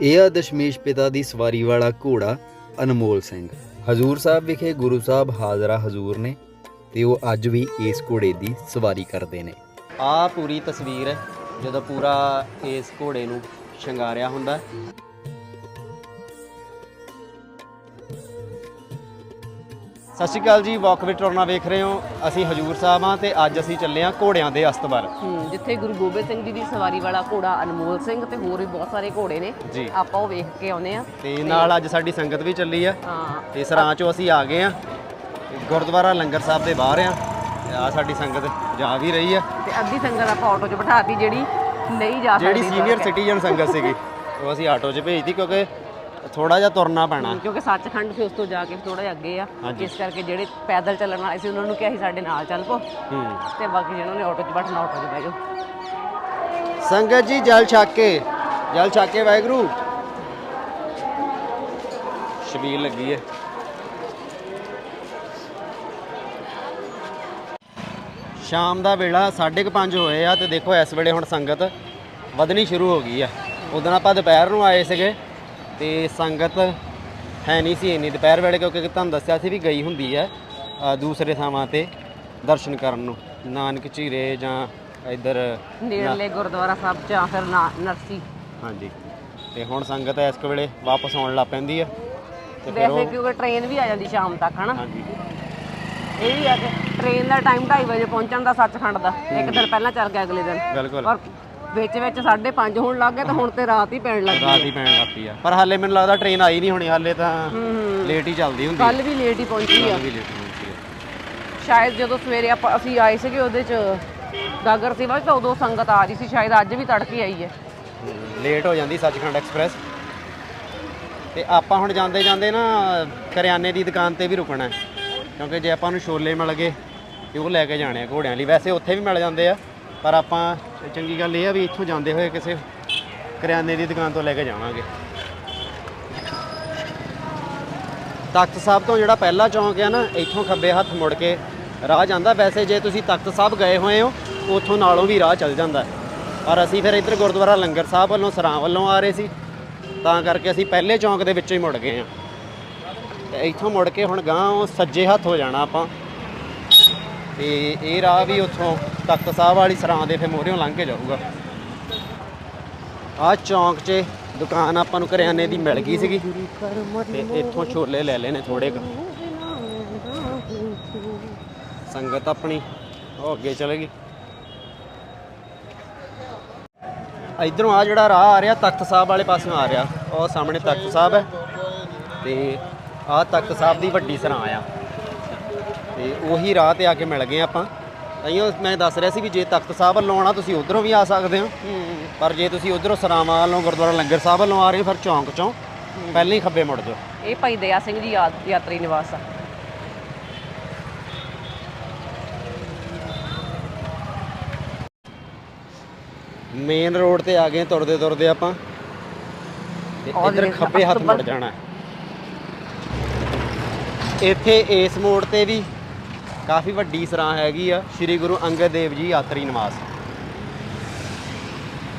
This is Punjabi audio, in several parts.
ਇਹ ਆ ਦਸ਼ਮੇਸ਼ ਪਿਤਾ ਦੀ ਸਵਾਰੀ ਵਾਲਾ ਘੋੜਾ ਅਨਮੋਲ ਸਿੰਘ। ਹਜ਼ੂਰ ਸਾਹਿਬ ਵਿਖੇ ਗੁਰੂ ਸਾਹਿਬ ਹਾਜ਼ਰਾ ਹਜ਼ੂਰ ਨੇ ਤੇ ਉਹ ਅੱਜ ਵੀ ਇਸ ਘੋੜੇ ਦੀ ਸਵਾਰੀ ਕਰਦੇ ਨੇ। ਆ ਪੂਰੀ ਤਸਵੀਰ ਹੈ ਜਦੋਂ ਪੂਰਾ ਇਸ ਘੋੜੇ ਨੂੰ ਸ਼ਿੰਗਾਰਿਆ ਹੁੰਦਾ। ਸਤਿ ਸ਼੍ਰੀ ਅਕਾਲ ਜੀ ਵਾਕ ਵਿਦ ਟਰਨਾ ਵੇਖ ਰਹੇ ਹੋ। ਅਸੀਂ ਹਜੂਰ ਸਾਹਿਬ ਆ ਤੇ ਅੱਜ ਅਸੀਂ ਚੱਲੇ ਆ ਘੋੜਿਆਂ ਦੇ ਅਸਤਬਲ ਹੂੰ, ਜਿੱਥੇ ਗੁਰੂ ਗੋਬਿੰਦ ਸਿੰਘ ਜੀ ਦੀ ਸਵਾਰੀ ਵਾਲਾ ਘੋੜਾ ਅਨਮੋਲ ਸਿੰਘ ਤੇ ਹੋਰ ਵੀ ਬਹੁਤ ਸਾਰੇ ਘੋੜੇ ਨੇ। ਜੀ। ਆਪਾਂ ਉਹ ਵੇਖ ਕੇ ਆਉਨੇ ਆ ਤੇ ਨਾਲ ਅੱਜ ਸਾਡੀ ਸੰਗਤ ਵੀ ਚੱਲੀ ਆ। ਹਾਂ। ਤੇ ਸਰਾਂ ਚੋਂ ਅਸੀਂ ਆ ਗਏ ਆ ਗੁਰਦੁਆਰਾ ਲੰਗਰ ਸਾਹਿਬ ਦੇ ਬਾਹਰ ਆ। ਆ ਸਾਡੀ ਸੰਗਤ ਜਾ ਵੀ ਰਹੀ ਆ। ਤੇ ਅੱਧੀ ਸੰਗਤ ਆਪਾਂ ਆਟੋ 'ਚ ਬਿਠਾਤੀ ਜਿਹੜੀ ਨਹੀਂ ਜਾ ਸਕਦੀ ਜਿਹੜੀ ਸੀਨੀਅਰ ਸਿਟੀਜ਼ਨ ਸੰਗਤ ਸੀਗੀ ਉਹ ਅਸੀਂ ਆਟੋ 'ਚ ਭੇਜਤੀ ਕਿਉਂਕਿ ਥੋੜਾ ਜਿਹਾ ਤੁਰਨਾ ਪੈਣਾ। ਕਿਉਂਕਿ ਸੱਚਖੰਡ ਫਿਰ ਉਸ ਤੋਂ ਜਾ ਕੇ ਥੋੜਾ ਜਿਹਾ ਅੱਗੇ ਆ। ਇਸ ਕਰਕੇ ਜਿਹੜੇ ਪੈਦਲ ਚੱਲਣ ਵਾਲੇ ਸੀ ਉਹਨਾਂ ਨੂੰ ਕਿਹਾ ਸੀ ਸਾਡੇ ਨਾਲ ਚੱਲ ਪੋ। ਹੂੰ। ਤੇ ਬਾਕੀ ਜਿਹਨਾਂ ਨੇ ਆਟੋ 'ਚ ਬੈਠਣਾ ਆਟੋ 'ਚ ਬਹਿ ਜਾਓ। ਸੰਗਤ ਜੀ ਜਲ ਛੱਕ। ਕੇ ਜਲ ਛੱਕ ਵਾਹਿਗੁਰੂ। ਸ਼ਬੀਲ ਲੱਗੀ ਹੈ। ਸ਼ਾਮ ਦਾ ਵੇਲਾ 5:30 ਹੋਏ ਆ ਤੇ ਦੇਖੋ ਇਸ ਵੇਲੇ ਹੁਣ ਸੰਗਤ ਵਧਣੀ ਸ਼ੁਰੂ ਹੋ ਗਈ ਆ। ਉਦੋਂ ਆਪਾਂ ਦੁਪਹਿਰ ਨੂੰ ਆਏ ਸੀਗੇ। ਤੇ ਸੰਗਤ ਹੈ ਨਹੀਂ ਸੀ ਇੰਨੀ ਦੁਪਹਿਰ ਵੇਲੇ ਕਿਉਂਕਿ ਤੁਹਾਨੂੰ ਦੱਸਿਆ ਸੀ ਵੀ ਗਈ ਹੁੰਦੀ ਹੈ ਅ, ਦੂਸਰੇ ਥਾਵਾਂ ਤੇ ਦਰਸ਼ਨ ਕਰਨ ਨੂੰ। ਨਾਨਕ ਝੀਰੇ ਜਾਂ ਇੱਧਰ ਨੇੜਲੇ ਗੁਰਦੁਆਰਾ ਸਾਹਿਬ 'ਚ ਜਾਂ ਫਿਰ ਨਾ- ਨਰਸੀ। ਹਾਂਜੀ। ਤੇ ਹੁਣ ਸੰਗਤ ਇਸ ਕੁ ਵੇਲੇ ਵਾਪਸ ਆਉਣ ਲੱਗ ਪੈਂਦੀ ਆ। ਤੇ ਫਿਰ ਵੈਸੇ ਉਹ ਕਿਉਂਕਿ ਟ੍ਰੇਨ ਵੀ ਆ ਜਾਂਦੀ ਸ਼ਾਮ ਤੱਕ ਹਨਾ? ਹਾਂਜੀ। ਇਹ ਵੀ ਆ ਕਿ ਟ੍ਰੇਨ ਦਾ ਟਾਈਮ 2:30 ਵਜੇ ਪਹੁੰਚਣ ਦਾ ਸੱਚਖੰਡ ਦਾ। ਇੱਕ ਦਿਨ ਪਹਿਲਾਂ ਚੱਲ ਗਿਆ ਅਗਲੇ ਦਿਨ। ਬਿਲਕੁਲ। ਪਰ ਵਿੱਚ ਵਿੱਚ 5:30 ਹੋਣ ਲੱਗ ਗਿਆ ਤੇ ਹੁਣ ਤੇ ਰਾਤ ਹੀ ਪੈਣ ਲੱਗ ਰਾਤ ਗਈ ਹੀ ਪੈਣ ਲੱਗ ਪਈ ਆ। ਪਰ ਹਾਲੇ ਮੈਨੂੰ ਲੱਗਦਾ ਟ੍ਰੇਨ ਆਈ ਨਹੀਂ ਹੋਣੀ ਹਾਲੇ ਤਾਂ ਲੇਟ ਹੀ। ਚੱਲਦੀ ਹੁੰਦੀ ਕੱਲ ਵੀ ਲੇਟ ਹੀ ਪਹੁੰਚੀ ਆ। ਕੱਲ੍ਹ ਵੀ ਲੇਟ ਹੁੰਦੀ ਆ। ਸ਼ਾਇਦ ਜਦੋਂ ਸਵੇਰੇ ਆਪਾਂ ਅਸੀਂ ਆਏ ਸੀਗੇ ਉਹਦੇ ਚ ਗਾਗਰ ਸੇਵਾ 'ਚ ਤਾਂ ਉਦੋਂ ਸੰਗਤ ਆ ਰਹੀ ਸੀ ਸ਼ਾਇਦ ਅੱਜ ਵੀ ਤੜਕੇ ਆਈ ਹੈ। ਲੇਟ ਹੋ ਜਾਂਦੀ ਸੱਚਖੰਡ ਐਕਸਪ੍ਰੈਸ ਤੇ ਆਪਾਂ ਹੁਣ ਜਾਂਦੇ ਜਾਂਦੇ ਨਾ ਕਰਿਆਨੇ ਦੀ ਦੁਕਾਨ ਤੇ ਵੀ ਰੁਕਣਾ ਹੈ। ਕਿਉਂਕਿ ਜੇ ਆਪਾਂ ਨੂੰ ਛੋਲੇ ਮਿਲ ਗਏ ਤੇ ਉਹ ਲੈ ਕੇ ਜਾਣੇ ਆ ਘੋੜਿਆਂ ਲਈ। ਵੈਸੇ ਉੱਥੇ ਵੀ ਮਿਲ ਜਾਂਦੇ ਆ। ਪਰ ਆਪਾਂ, ਚੰਗੀ ਗੱਲ ਇਹ ਆ ਵੀ ਇੱਥੋਂ ਜਾਂਦੇ ਹੋਏ ਕਿਸੇ ਕਰਿਆਨੇ ਦੀ ਦੁਕਾਨ ਤੋਂ ਲੈ ਕੇ ਜਾਵਾਂਗੇ। ਤਖਤ ਸਾਹਿਬ ਤੋਂ ਜਿਹੜਾ ਪਹਿਲਾ ਚੌਂਕ ਆ ਨਾ, ਇੱਥੋਂ ਖੱਬੇ ਹੱਥ ਮੁੜ ਕੇ ਰਾਹ ਜਾਂਦਾ। ਵੈਸੇ ਜੇ ਤੁਸੀਂ ਤਖਤ ਸਾਹਿਬ ਗਏ ਹੋਏ ਹੋ, ਉੱਥੋਂ ਨਾਲੋਂ ਵੀ ਰਾਹ ਚੱਲ ਜਾਂਦਾ। ਹੈ। ਪਰ ਅਸੀਂ ਫਿਰ ਇੱਧਰ ਗੁਰਦੁਆਰਾ ਲੰਗਰ ਸਾਹਿਬ ਵੱਲੋਂ, ਸਰਾਂ ਵੱਲੋਂ ਆ ਰਹੇ ਸੀ। ਤਾਂ ਕਰਕੇ ਅਸੀਂ ਪਹਿਲੇ ਚੌਂਕ ਦੇ ਵਿੱਚੋਂ ਹੀ ਮੁੜ ਗਏ ਆ ਤੇ ਇੱਥੋਂ ਮੁੜ ਕੇ ਹੁਣ ਗਾਂ ਉਹ ਸੱਜੇ ਹੱਥ ਹੋ ਜਾਣਾ ਆਪਾਂ। ਤੇ ਇਹ ਰਾਹ ਵੀ ਉੱਥੋਂ ਤਖਤ ਸਾਹਿਬ ਵਾਲੀ ਸਰਾਂ ਦੇ ਫਿਰ ਮੋਹਰਿਓਂ ਲੰਘ ਕੇ ਜਾਊਗਾ। ਆਹ ਚੌਂਕ 'ਚ ਦੁਕਾਨ ਆਪਾਂ ਨੂੰ ਕਰਿਆਨੇ ਦੀ ਮਿਲ ਗਈ ਸੀਗੀ। ਤੇ ਇੱਥੋਂ ਛੋਲੇ ਲੈ ਲਏ ਨੇ ਥੋੜੇ ਕੁ। ਸੰਗਤ ਆਪਣੀ ਉਹ ਅੱਗੇ ਚਲੇ ਗਈ। ਇਧਰੋਂ ਆ ਜਿਹੜਾ ਰਾਹ ਆ ਰਿਹਾ, ਤਖਤ ਸਾਹਿਬ ਵਾਲੇ ਪਾਸਿਓਂ ਆ ਰਿਹਾ। ਉਹ ਸਾਹਮਣੇ ਤਖਤ ਸਾਹਿਬ ਹੈ। ਤੇ ਆਹ ਤਖਤ ਸਾਹਿਬ ਦੀ ਵੱਡੀ ਸਰਾਂ ਆ। ਤੇ ਉਹੀ ਰਾਹ ਤੇ ਆ ਕੇ ਮਿਲ ਗਏ ਆਪਾਂ। ਤਾਈਓ ਮੈਂ ਦੱਸ ਰਿਹਾ ਸੀ ਵੀ ਜੇ ਤਖਤ ਸਾਹਿਬ ਵੱਲੋਂ ਆਉਣਾ ਤੁਸੀਂ ਉਧਰੋਂ ਵੀ ਆ ਸਕਦੇ ਹੋ। ਪਰ ਜੇ ਤੁਸੀਂ ਉਧਰੋਂ ਸਰਾਵਾਂ ਵੱਲੋਂ ਗੁਰਦੁਆਰਾ ਲੰਗਰ ਸਾਹਿਬ ਵੱਲੋਂ ਆ ਰਹੇ ਹੋ ਫਿਰ ਚੌਂਕ ਚੋਂ ਪਹਿਲਾਂ ਹੀ ਖੱਬੇ ਮੁੜ ਜਾਓ। ਇਹ ਭਾਈ ਦਇਆ ਸਿੰਘ ਜੀ ਯਾਤਰੀ ਨਿਵਾਸ ਆ। ਮੇਨ ਰੋਡ ਤੇ ਆ ਗਏ ਤੁਰਦੇ ਤੁਰਦੇ ਆਪਾਂ। ਤੇ ਔਰ ਇੱਧਰ ਦੇਖੋ ਖੱਬੇ ਹੱਥ ਮੁੜ। ਜਾਣਾ। ਹੈ। ਇੱਥੇ ਇਸ ਮੋੜ ਤੇ ਵੀ ਕਾਫੀ ਵੱਡੀ ਸਰਾਂ ਹੈਗੀ ਆ ਸ੍ਰੀ ਗੁਰੂ ਅੰਗਦ ਦੇਵ ਜੀ ਯਾਤਰੀ ਨਿਵਾਸ।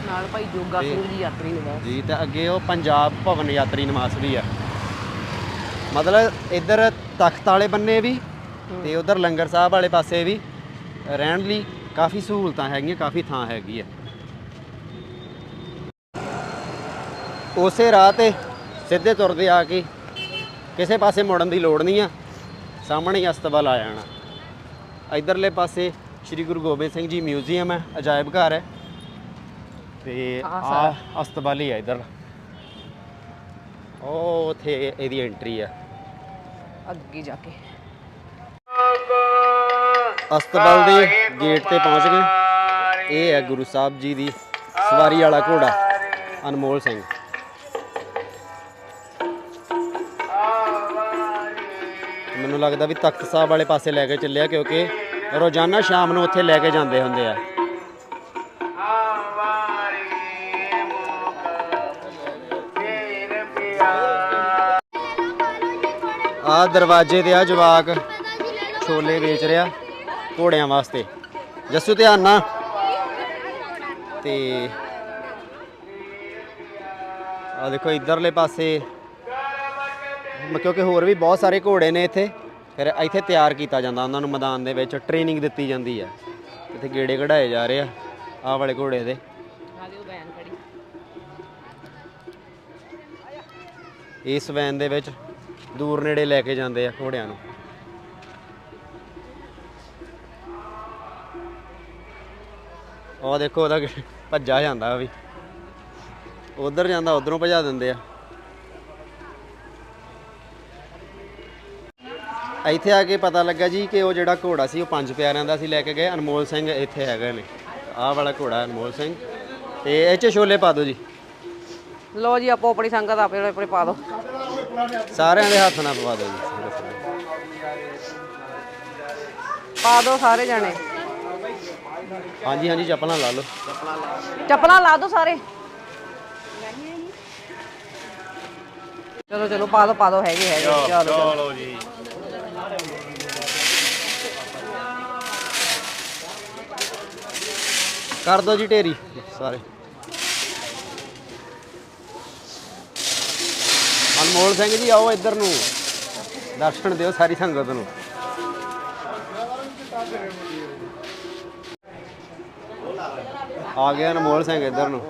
ਨਾਲ ਭਾਈ ਜੋਗਾ ਸਿੰਘ ਜੀ ਯਾਤਰੀ ਨਿਵਾਸ। ਜੀ ਤੇ ਅੱਗੇ ਉਹ ਪੰਜਾਬ ਭਵਨ ਯਾਤਰੀ ਨਿਵਾਸ ਵੀ ਆ। ਮਤਲਬ ਇੱਧਰ ਤਖਤ ਵਾਲੇ ਬੰਨੇ ਵੀ ਤੇ ਉਧਰ ਲੰਗਰ ਸਾਹਿਬ ਵਾਲੇ ਪਾਸੇ ਵੀ ਰਹਿਣ ਲਈ ਕਾਫੀ ਸਹੂਲਤਾਂ ਹੈਗੀਆਂ ਕਾਫੀ ਥਾਂ ਹੈਗੀ ਆ। ਉਸੇ ਰਾਹ ਤੇ ਸਿੱਧੇ ਤੁਰਦੇ ਆ ਕੇ ਕਿਸੇ ਪਾਸੇ ਮੁੜਨ ਦੀ ਲੋੜ ਨਹੀਂ ਆ ਸਾਹਮਣੇ ਹੀ ਅਸਤਬਲ ਆ ਜਾਣਾ। ਇਧਰਲੇ ਪਾਸੇ ਸ੍ਰੀ ਗੁਰੂ ਗੋਬਿੰਦ ਸਿੰਘ ਜੀ ਮਿਊਜ਼ੀਅਮ ਹੈ ਅਜਾਇਬ ਘਰ ਹੈ। ਤੇ ਆ ਅਸਤਬਲ ਹੀ ਇਧਰ। ਉਹ ਉਥੇ ਇਹਦੀ ਐਂਟਰੀ ਆ ਅੱਗੇ ਜਾ ਕੇ। ਅਸਤਬਲ ਦੇ ਗੇਟ ਤੇ ਪਹੁੰਚ ਗਏ। ਇਹ ਹੈ ਗੁਰੂ ਸਾਹਿਬ ਜੀ ਦੀ ਸਵਾਰੀ ਵਾਲਾ ਘੋੜਾ ਅਨਮੋਲ ਸਿੰਘ। ਮੈਨੂੰ ਲੱਗਦਾ ਵੀ ਤਖਤ ਸਾਹਿਬ ਵਾਲੇ ਪਾਸੇ ਲੈ ਕੇ ਚੱਲਿਆ ਕਿਉਂਕਿ ਰੋਜ਼ਾਨਾ ਸ਼ਾਮ ਨੂੰ ਉੱਥੇ ਲੈ ਕੇ ਜਾਂਦੇ ਹੁੰਦੇ ਆ। ਆ ਦਰਵਾਜ਼ੇ ਤੇ ਆ ਜਵਾਕ ਛੋਲੇ ਵੇਚ ਰਿਹਾ ਘੋੜਿਆਂ ਵਾਸਤੇ। ਜੱਸੂ, ਧਿਆਨ ਨਾ ਤੇ ਆ ਦੇਖੋ, ਇਧਰਲੇ ਪਾਸੇ ਮ- ਕਿਉਂਕਿ ਹੋਰ ਵੀ ਬਹੁਤ ਸਾਰੇ ਘੋੜੇ ਨੇ ਇੱਥੇ। ਫਿਰ ਇੱਥੇ ਤਿਆਰ ਕੀਤਾ ਜਾਂਦਾ ਉਹਨਾਂ ਨੂੰ ਮੈਦਾਨ ਦੇ ਵਿੱਚ। ਟ੍ਰੇਨਿੰਗ ਦਿੱਤੀ ਜਾਂਦੀ ਹੈ ਇੱਥੇ ਗੇੜੇ ਕਢਾਏ ਜਾ ਰਹੇ ਆ। ਆਹ ਵਾਲੇ ਘੋੜੇ ਦੇ। ਆਦੇ ਉਹ ਬੈਨ ਖੜੀ ਇਸ ਵੈਨ ਦੇ ਵਿੱਚ ਦੂਰ ਨੇੜੇ ਲੈ ਕੇ ਜਾਂਦੇ ਆ ਘੋੜਿਆਂ ਨੂੰ। ਉਹ ਦੇਖੋ ਉਹਦਾ ਕਿ- ਭੱਜਾ ਜਾਂਦਾ ਉਹ ਵੀ। ਉਧਰ ਜਾਂਦਾ, ਉਧਰੋਂ ਭਜਾ ਦਿੰਦੇ ਆ। ਇੱਥੇ ਆ ਕੇ ਪਤਾ ਲੱਗਾ ਜੀ ਕਿ ਉਹ ਜਿਹੜਾ ਘੋੜਾ ਸੀ ਉਹ ਪੰਜ ਪਿਆਰਿਆਂ ਦਾ ਸੀ ਲੈ ਕੇ ਗਏ। ਅਨਮੋਲ ਸਿੰਘ ਇੱਥੇ ਹੈਗੇ ਨੇ। ਆਹ ਵਾਲਾ ਘੋੜਾ ਅਨਮੋਲ ਸਿੰਘ। ਤੇ ਇਹ ਚ ਛੋਲੇ ਪਾ ਦਿਓ ਜੀ। ਲੋ ਜੀ ਆਪੋ ਆਪਣੀ ਸੰਗਤ ਆਪੇ ਆਪਣੇ ਪਾ ਦੋ ਸਾਰਿਆਂ ਦੇ ਹੱਥ ਨਾਲ ਪਵਾ ਦਿਓ ਜੀ। ਪਾ ਦੋ ਸਾਰੇ ਜਣੇ। ਹਾਂਜੀ ਹਾਂਜੀ ਚੱਪਲਾਂ ਲਾ ਲਓ। ਚੱਪਲਾਂ ਲਾ ਦੋ ਸਾਰੇ। ਚਲੋ ਚਲੋ ਪਾ ਦੋ ਪਾ ਦੋ ਹੈਗੇ ਹੈਗੇ। ਚਲੋ। ਚਲੋ ਜੀ। ਕਰ ਦੋ ਜੀ ਢੇਰੀ। ਸਾਰੇ। ਅਨਮੋਲ ਸਿੰਘ ਜੀ, ਆਓ ਇੱਧਰ ਨੂੰ। ਦਰਸ਼ਨ ਦਿਓ ਸਾਰੀ ਸੰਗਤ ਨੂੰ। ਆ ਗਿਆ ਅਨਮੋਲ ਸਿੰਘ ਇੱਧਰ ਨੂੰ।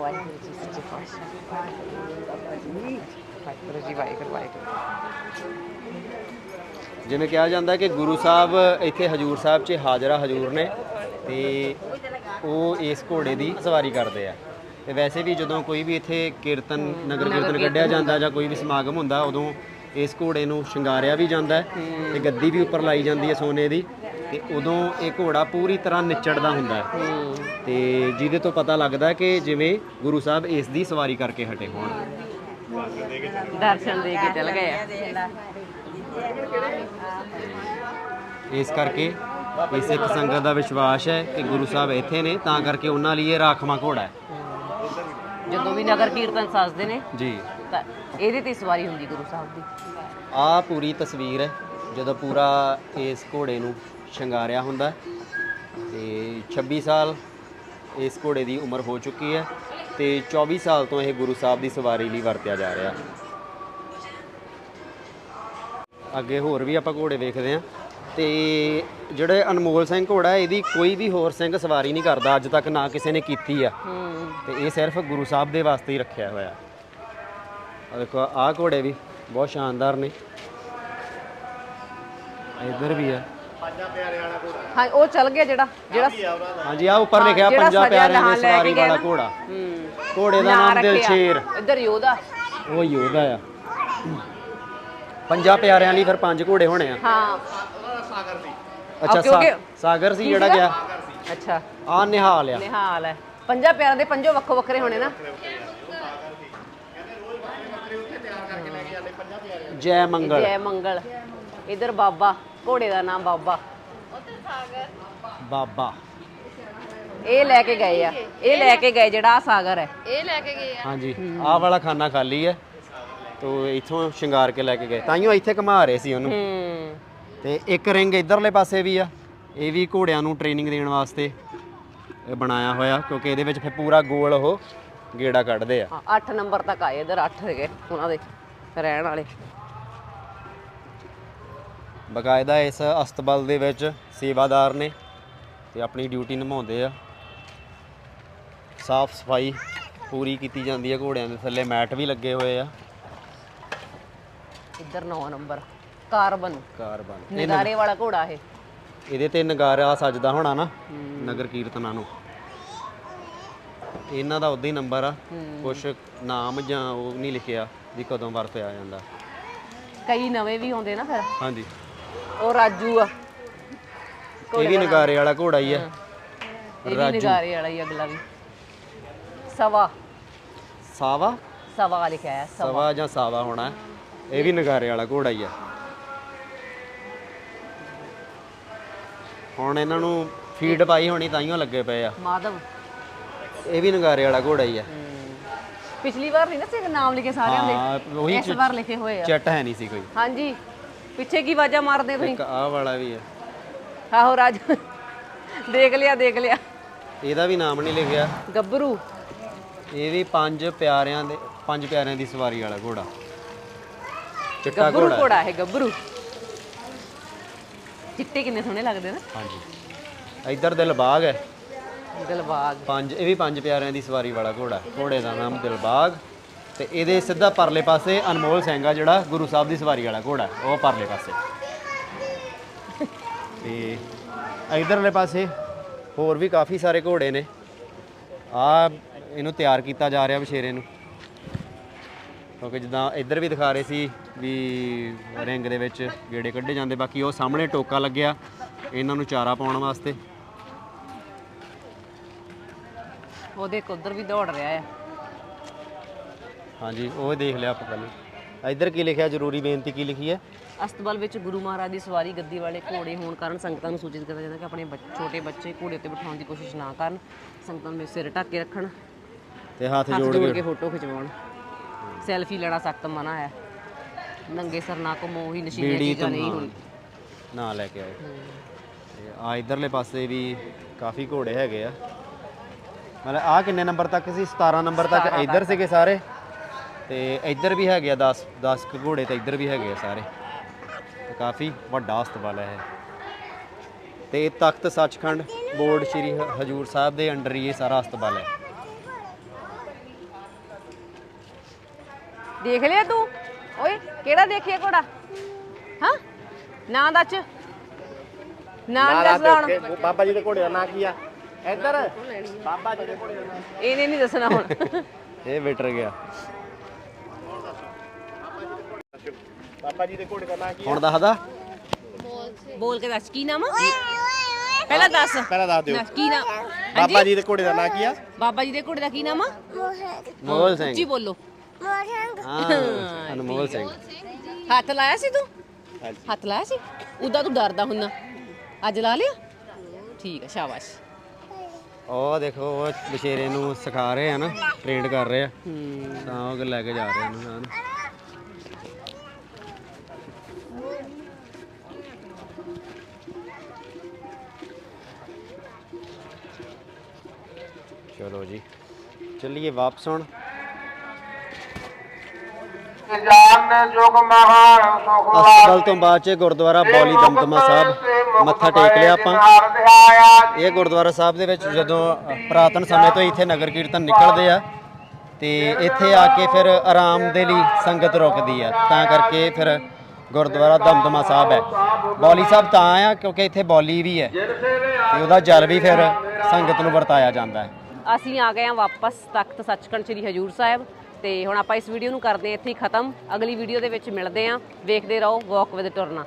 ਜਿਵੇਂ ਕਿਹਾ ਜਾਂਦਾ ਕਿ ਗੁਰੂ ਸਾਹਿਬ ਇੱਥੇ ਹਜੂਰ ਸਾਹਿਬ 'ਚ ਹਾਜ਼ਰਾ ਹਜੂਰ ਨੇ ਤੇ ਉਹ ਇਸ ਘੋੜੇ ਦੀ ਸਵਾਰੀ ਕਰਦੇ ਆ। ਤੇ ਵੈਸੇ ਵੀ ਜਦੋਂ ਕੋਈ ਵੀ ਇੱਥੇ ਕੀਰਤਨ ਨਗਰ ਕੀਰਤਨ ਕੱਢਿਆ ਜਾਂਦਾ ਜਾਂ ਕੋਈ ਵੀ ਸਮਾਗਮ ਹੁੰਦਾ ਉਦੋਂ ਇਸ ਘੋੜੇ ਨੂੰ ਸ਼ਿੰਗਾਰਿਆ ਵੀ ਜਾਂਦਾ ਤੇ ਗੱਦੀ ਵੀ ਉੱਪਰ ਲਾਈ ਜਾਂਦੀ ਹੈ ਸੋਨੇ ਦੀ ਤੇ ਉਦੋਂ ਇਹ ਘੋੜਾ ਪੂਰੀ ਤਰ੍ਹਾਂ ਨਿਚੜਦਾ ਹੁੰਦਾ ਹੈ। ਤੇ ਜਿਹਦੇ ਤੋਂ ਪਤਾ ਲੱਗਦਾ ਕਿ ਜਿਵੇਂ ਗੁਰੂ ਸਾਹਿਬ ਇਸ ਦੀ ਸਵਾਰੀ ਕਰਕੇ ਹਟੇ ਹੋਣ। ਦਰਸ਼ਨ ਦੇ ਕੇ ਚਲ ਗਏ ਆ। ਇਸ ਕਰਕੇ ਇਹ ਸਿੱਖ ਸੰਗਤ ਦਾ ਵਿਸ਼ਵਾਸ ਹੈ ਕਿ ਗੁਰੂ ਸਾਹਿਬ ਇੱਥੇ ਨੇ ਤਾਂ ਕਰਕੇ ਉਹਨਾਂ ਲਈ ਇਹ ਰਾਖਵਾਂ ਘੋੜਾ ਹੈ। ਜਦੋਂ ਵੀ ਨਗਰ ਕੀਰਤਨ ਸੱਜਦੇ ਨੇ ਜੀ। ਤਾਂ ਇਹਦੇ ਤੇ ਸਵਾਰੀ ਹੁੰਦੀ ਗੁਰੂ ਸਾਹਿਬ ਦੀ। ਆਹ ਪੂਰੀ ਤਸਵੀਰ ਹੈ ਜਦੋਂ ਪੂਰਾ ਇਸ ਘੋੜੇ ਨੂੰ ਸ਼ਿੰਗਾਰਿਆ ਹੁੰਦਾ। ਤੇ 26 ਸਾਲ ਇਸ ਘੋੜੇ ਦੀ ਉਮਰ ਹੋ ਚੁੱਕੀ ਹੈ ਤੇ 24 ਸਾਲ ਤੋਂ ਇਹ ਗੁਰੂ ਸਾਹਿਬ ਦੀ ਸਵਾਰੀ ਲਈ ਵਰਤਿਆ ਜਾ ਰਿਹਾ। ਅੱਗੇ ਹੋਰ ਵੀ ਆਪਾਂ ਘੋੜੇ ਵੇਖਦੇ ਹਾਂ। ਤੇ ਜਿਹੜੇ ਅਨਮੋਲ ਸਿੰਘ ਘੋੜਾ ਇਹਦੀ ਕੋਈ ਵੀ ਹੋਰ ਸਿੰਘ ਸਵਾਰੀ ਨਹੀਂ ਕਰਦਾ ਅੱਜ ਤੱਕ ਨਾ ਕਿਸੇ ਨੇ ਕੀਤੀ ਆ। ਤੇ ਇਹ ਸਿਰਫ ਗੁਰੂ ਸਾਹਿਬ ਦੇ ਵਾਸਤੇ ਹੀ ਰੱਖਿਆ ਹੋਇਆ। ਆ ਦੇਖੋ ਆਹ ਘੋੜੇ ਵੀ ਬਹੁਤ ਸ਼ਾਨਦਾਰ ਨੇ। ਇੱਧਰ ਵੀ ਆ। ਹਾਂ ਉਹ ਚਲ ਗਿਆ ਜਿਹੜਾ ਜਿਹੜਾ ਹਾਂਜੀ ਆ ਉੱਪਰ ਲਿਖਿਆ ਪੰਜਾਂ ਦੇ ਸਵਾਰੀ ਗਿਆ ਵਾਲਾ। ਘੋੜਾ। ਹੂੰ। ਘੋੜੇ ਦਾ ਨਾਮ। ਦਿਲਸ਼ੇਰ। ਇੱਧਰ ਯੋਧਾ। ਉਹ ਯੋਧਾ ਆ। ਪੰਜਾਂ ਪਿਆਰਿਆਂ ਲਈ ਫਿਰ ਪੰਜ ਘੋੜੇ ਹੋਣੇ ਆ। ਹਾਂ। ਅੱਛਾ ਸਾਗਰ ਸੀ ਜਿਹੜਾ? ਗਿਆ। ਅੱਛਾ। ਆ ਨਿਹਾਲ ਆ। ਨਿਹਾਲ ਹੈ। ਪੰਜਾਂ ਪਿਆਰਾਂ ਦੇ ਪੰਜੋ ਵੱਖੋ ਵੱਖਰੇ ਹੋਣੇ ਨਾ। ਜੈ ਮੰਗਲ। ਜੈ ਮੰਗਲ। ਇਧਰ ਬਾਬਾ ਘੋੜੇ ਦਾ ਨਾਮ ਬਾਬਾ। ਬਾਬਾ। ਇਹ ਲੈ ਕੇ ਗਏ ਆ। ਇਹ ਲੈ ਕੇ ਗਏ ਜਿਹੜਾ ਆਹ ਸਾਗਰ ਹੈ। ਇਹ ਲੈ ਕੇ ਗਏ ਆ। ਹਾਂਜੀ ਆਹ ਵਾਲਾ ਖਾਨਾ ਖਾਲੀ ਹੈ। ਤੋ ਇੱਥੋਂ ਸ਼ਿੰਗਾਰ ਕੇ ਲੈ ਕੇ ਗਏ। ਤਾਈਓ ਇੱਥੇ ਘੁਮਾ ਰਹੇ ਸੀ ਉਹਨੂੰ। ਹੂੰ। ਤੇ ਇੱਕ ਰਿੰਗ ਇਧਰਲੇ ਪਾਸੇ ਵੀ ਆ। ਇਹ ਵੀ ਘੋੜਿਆਂ ਨੂੰ ਟ੍ਰੇਨਿੰਗ ਦੇਣ ਵਾਸਤੇ ਇਹ ਬਣਾਇਆ ਹੋਇਆ ਕਿਉਂਕਿ ਇਹਦੇ ਵਿੱਚ ਫਿਰ ਪੂਰਾ ਗੋਲ ਉਹ ਗੇੜਾ ਕੱਢਦੇ ਆ। 8 ਨੰਬਰ ਤੱਕ ਆਏ ਇਧਰ 8 ਹੈਗੇ ਉਹਨਾਂ ਦੇ ਰਹਿਣ ਵਾਲੇ। ਬਕਾਇਦਾ ਇਸ ਅਸਤਬਲ ਦੇ ਵਿੱਚ ਸੇਵਾਦਾਰ ਨੇ ਤੇ ਆਪਣੀ ਡਿਊਟੀ ਨਿਭਾਉਂਦੇ ਆ। ਸਾਫ਼ ਸਫ਼ਾਈ ਪੂਰੀ ਕੀਤੀ ਜਾਂਦੀ ਹੈ ਘੋੜਿਆਂ ਦੇ ਥੱਲੇ ਮੈਟ ਵੀ ਲੱਗੇ ਹੋਏ ਆ। ਇੱਧਰ 9 ਨੰਬਰ। ਕਾਰਬਨ ਕਾਰਬਨ ਨਿਗਾਰੇ ਵਾਲਾ ਘੋੜਾ ਇਹ। ਇਹਦੇ ਤੇ ਨਗਾਰਾ ਸੱਜਦਾ ਹੋਣਾ ਨਾ ਨਗਰ ਕੀਰਤਨਾਂ ਨੂੰ। ਇਹਨਾਂ ਦਾ ਉਦਾਂ ਹੀ ਨੰਬਰ ਆ। ਕੁਛ ਨਾਮ ਜਾਂ ਉਹ ਨਹੀਂ ਲਿਖਿਆ ਵੀ ਕਦੋਂ ਵਰਤਿਆ ਜਾਂਦਾ। ਕਈ ਨਵੇਂ ਵੀ ਆਉਂਦੇ ਨਾ ਫਿਰ। ਹਾਂਜੀ। ਉਹ ਰਾਜੂ ਆ। ਇਹ ਵੀ ਨਗਾਰੇ ਵਾਲਾ ਘੋੜਾ ਹੀ ਇਹ ਵੀ ਨਿਗਾਰੇ ਵਾਲਾ ਹੀ ਅਗਲਾ ਵੀ। ਸਵਾ। ਸਾਵਾ? ਸਵਾ ਲਿਖਿਆ ਹੈ ਸਵਾ ਜਾਂ ਸਾਵਾ ਹੋਣਾ। ਇਹ ਵੀ ਨਗਾਰੇ ਵਾਲਾ ਘੋੜਾ ਹੀ ਆ। ਹੁਣ ਇਹਨਾਂ ਨੂੰ ਫੀਡ ਪਾਈ ਹੋਣੀ ਤਾਈਓ ਲੱਗੇ ਪਏ ਆ। ਮਾਧਵ। ਇਹ ਵੀ ਨਗਾਰੇ ਵਾਲਾ ਘੋੜਾ ਹੀ ਆ। ਪਿਛਲੀ ਵਾਰ ਨਹੀਂ ਨਾ ਸੀ ਨਾਮ ਲਿਖੇ ਸਾਰਿਆਂ ਹਾਂ ਦੇ ਉਹੀ ਇਸ ਵਾਰ ਲਿਖੇ ਹੋਏ ਆ। ਚਿੱਟ ਹੈ ਨਹੀਂ ਸੀ ਕੋਈ। ਹਾਂਜੀ। ਪਿੱਛੇ ਕੀ ਆਵਾਜ਼ਾਂ ਮਾਰਦੇ ਤੁਸੀਂ? ਇੱਕ ਆਹ ਵਾਲਾ ਵੀ ਹੈ ਆਹੋ ਰਾਜ। ਦੇਖ ਲਿਆ ਦੇਖ ਲਿਆ। ਇਹਦਾ ਵੀ ਨਾਮ ਨਹੀਂ ਲਿਖਿਆ। ਗੱਭਰੂ। ਇਹ ਵੀ ਪੰਜ ਪਿਆਰਿਆਂ ਦੇ ਪੰਜ ਪਿਆਰਿਆਂ ਦੀ ਸਵਾਰੀ ਵਾਲਾ ਘੋੜਾ। ਚਿੱਟਾ ਘੋੜਾ ਹੈ। ਗੱਭਰੂ। ਚਿੱਟੇ ਕਿੰਨੇ ਸੋਹਣੇ ਲੱਗਦੇ ਨਾ। ਹਾਂਜੀ। ਇੱਧਰ ਦਿਲਬਾਗ ਹੈ। ਦਿਲਬਾਗ। ਪੰਜ ਇਹ ਵੀ ਪੰਜ ਪਿਆਰਿਆਂ ਦੀ ਸਵਾਰੀ ਵਾਲਾ ਘੋੜਾ ਘੋੜੇ ਦਾ ਨਾਮ ਦਿਲਬਾਗ। ਤੇ ਇਹਦੇ ਸਿੱਧਾ ਪਰਲੇ ਪਾਸੇ ਅਨਮੋਲ ਸਿੰਘ ਆ ਜਿਹੜਾ ਗੁਰੂ ਸਾਹਿਬ ਦੀ ਸਵਾਰੀ ਵਾਲਾ ਘੋੜਾ ਉਹ ਪਰਲੇ ਪਾਸੇ। ਤੇ ਇਧਰਲੇ ਪਾਸੇ ਹੋਰ ਵੀ ਕਾਫੀ ਸਾਰੇ ਘੋੜੇ ਨੇ। ਆ ਇਹਨੂੰ ਤਿਆਰ ਕੀਤਾ ਜਾ ਰਿਹਾ ਵਿਸ਼ੇਰੇ ਨੂੰ। ਕਿਉਂਕਿ ਜਿੱਦਾਂ ਇੱਧਰ ਵੀ ਦਿਖਾ ਰਹੇ ਸੀ ਵੀ ਰਿੰਗ ਦੇ ਵਿੱਚ ਗੇੜੇ ਕੱਢੇ ਜਾਂਦੇ ਬਾਕੀ ਉਹ ਸਾਹਮਣੇ ਟੋਕਾ ਲੱਗਿਆ ਇਹਨਾਂ ਨੂੰ ਚਾਰਾ ਪਾਉਣ ਵਾਸਤੇ। ਉਹਦੇ ਇੱਕ ਉਧਰ ਵੀ ਦੌੜ ਰਿਹਾ ਹੈ ਹਾਂਜੀ ਉਹ ਦੇਖ ਲਿਆ ਆਪਾਂ ਪਹਿਲੇ। ਇੱਧਰ ਕੀ ਲਿਖਿਆ ਜ਼ਰੂਰੀ ਬੇਨਤੀ ਕੀ ਲਿਖੀ ਹੈ? ਅਸਤਬਲ ਵਿੱਚ ਗੁਰੂ ਮਹਾਰਾਜ ਦੀ ਸਵਾਰੀ ਗੱਦੀ ਵਾਲੇ ਘੋੜੇ ਹੋਣ ਕਾਰਨ ਸੰਗਤਾਂ ਨੂੰ ਸੂਚਿਤ ਕੀਤਾ ਜਾਂਦਾ ਕਿ ਆਪਣੇ ਛੋਟੇ ਬੱਚੇ ਘੋੜੇ ਉੱਤੇ ਬਿਠਾਉਣ ਦੀ ਕੋਸ਼ਿਸ਼ ਨਾ ਕਰਨ ਸੰਗਤਾਂ ਨੂੰ ਸਿਰ ਢੱਕ ਕੇ ਰੱਖਣ ਤੇ ਹੱਥ ਜੋੜ ਕੇ ਫੋਟੋ ਖਿਚਵਾਉਣ। ਸੈਲਫੀ ਲੈਣਾ ਸਖਤ ਮਨਾ ਹੈ। ਨੰਗੇ ਸਰ ਨਾ ਘੁੰਮੋ ਹੀ ਨਸ਼ੀਲੀਆਂ ਬੀੜੀ ਚੀਜ਼ਾਂ ਨਹੀਂ ਤੋਂ ਹੁਣ। ਨਾ ਲੈ ਕੇ ਆਏ ਤੇ ਆ ਇਧਰਲੇ ਪਾਸੇ ਵੀ ਕਾਫੀ ਘੋੜੇ ਹੈਗੇ ਆ। ਮਤਲਬ ਆ ਕਿੰਨੇ ਨੰਬਰ ਤੱਕ ਸੀ? 17 ਨੰਬਰ ਤੱਕ ਇੱਧਰ ਸੀਗੇ ਸਾਰੇ। ਤੇ ਇੱਧਰ ਵੀ ਹੈਗੇ ਆ 10 10 ਕੁ ਘੋੜੇ ਤੇ ਇੱਧਰ ਵੀ ਹੈਗੇ ਆ ਸਾਰੇ। ਤੇ ਕਾਫੀ ਵੱਡਾ ਹਸਪਤਾਲ ਹੈ ਇਹ। ਤੇ ਤਖਤ ਸੱਚਖੰਡ ਬੋਰਡ ਸ਼੍ਰੀ ਹ- ਹਜੂਰ ਸਾਹਿਬ ਦੇ ਅੰਡਰ ਹੀ ਇਹ ਸਾਰਾ ਹਸਪਤਾਲ ਹੈ। ਦੇਖ ਲਿਆ ਤੂੰ? ਓਏ ਕਿਹੜਾ ਦੇਖਿਆ ਘੋੜਾ? ਹਾਂ? ਨਾਂ ਦੱਸ। ਨਾਂ ਨੀ ਦੱਸਦਾ ਹੁਣ ਬਾਬਾ ਜੀ ਦੇ ਘੋੜੇ ਦਾ ਨਾਂ ਕੀ ਆ? ਇੱਧਰ। ਬਾਬਾ ਜੀ ਦੇ ਘੋੜੇ ਦਾ ਨਾਂ। ਇਹਨੇ ਨਹੀਂ ਦੱਸਣਾ ਹੁਣ। ਇਹ ਵਿਟਰ ਗਿਆ। ਬਾਬਾ ਜੀ ਦੇ ਘੋੜੇ ਦਾ ਨਾਂ ਕੀ ਹੁਣ ਦੱਸਦਾ ਬੋਲ ਕੇ ਦੱਸ ਕੀ ਨਾਮ ਆ? ਪਹਿਲਾਂ ਦੱਸ। ਪਹਿਲਾਂ ਦੱਸ ਦਿਓ। ਦੱਸ ਕੀ ਨਾਮ? ਬਾਬਾ ਜੀ ਦੇ ਘੋੜੇ ਦਾ ਨਾਂ ਕੀ ਆ? ਬਾਬਾ ਜੀ ਦੇ ਘੋੜੇ ਦਾ ਕੀ ਨਾਮ ਆ? ਮੋਹਲ ਉੱਚੀ ਸਿੰਘ ਬੋਲੋ। ਹਾਂ ਅਨਮੋਲ ਸਿੰਘ। ਹੱਥ ਲਾਇਆ ਸੀ ਤੂੰ? ਹਾਂਜੀ। ਹੱਥ ਲਾਇਆ ਸੀ? ਉਦਾਂ ਤੂੰ ਡਰਦਾ ਹੁੰਨਾ ਅੱਜ ਲਾ ਲਿਆ? ਠੀਕ ਹੈ ਸ਼ਾਬਾਸ਼। ਉਹ ਦੇਖੋ ਉਹ ਬਸ਼ੇਰੇ ਨੂੰ ਸਿਖਾ ਰਹੇ ਆ ਨਾ ਟ੍ਰੇਨਡ ਕਰ ਰਹੇ ਆ। ਤਾਂ ਉਹ ਲੈ ਕੇ ਜਾ ਰਹੇ ਆ ਚਲੋ ਜੀ ਚੱਲੀਏ ਵਾਪਸ ਹੁਣ। ਹਸਪਤਾਲ ਤੋਂ ਬਾਅਦ ਚ ਗੁਰਦੁਆਰਾ ਬੌਲੀ ਦਮਦਮਾ ਸਾਹਿਬ ਮੱਥਾ ਟੇਕ ਲਿਆ ਆਪਾਂ। ਇਹ ਗੁਰਦੁਆਰਾ ਸਾਹਿਬ ਦੇ ਵਿੱਚ ਜਦੋਂ ਪੁਰਾਤਨ ਸਮੇਂ ਤੋਂ ਇੱਥੇ ਨਗਰ ਕੀਰਤਨ ਨਿਕਲਦੇ ਆ ਤੇ ਇੱਥੇ ਆ ਕੇ ਫਿਰ ਆਰਾਮ ਦੇ ਲਈ ਸੰਗਤ ਰੁਕਦੀ ਆ। ਤਾਂ ਕਰਕੇ ਫਿਰ ਗੁਰਦੁਆਰਾ ਦਮਦਮਾ ਸਾਹਿਬ ਹੈ। ਬੌਲੀ ਸਾਹਿਬ ਤਾਂ ਆ ਕਿਉਂਕਿ ਇੱਥੇ ਬੌਲੀ ਵੀ ਹੈ ਤੇ ਉਹਦਾ ਜਲ ਵੀ ਫਿਰ ਸੰਗਤ ਨੂੰ ਵਰਤਾਇਆ ਜਾਂਦਾ ਹੈ। ਅਸੀਂ ਆ ਗਏ ਹਾਂ ਵਾਪਸ ਤਖਤ ਸੱਚਖੰਡ ਸ੍ਰੀ ਹਜੂਰ ਸਾਹਿਬ। ਤੇ ਹੁਣ ਆਪਾਂ ਇਸ ਵੀਡੀਓ ਨੂੰ ਕਰਦੇ ਹਾਂ, ਇੱਥੇ ਹੀ ਖਤਮ। ਅਗਲੀ ਵੀਡੀਓ ਦੇ ਵਿੱਚ ਮਿਲਦੇ ਹਾਂ। ਵੇਖਦੇ ਰਹੋ ਵਾਕ ਵਿਦ ਟੁਰਨਾ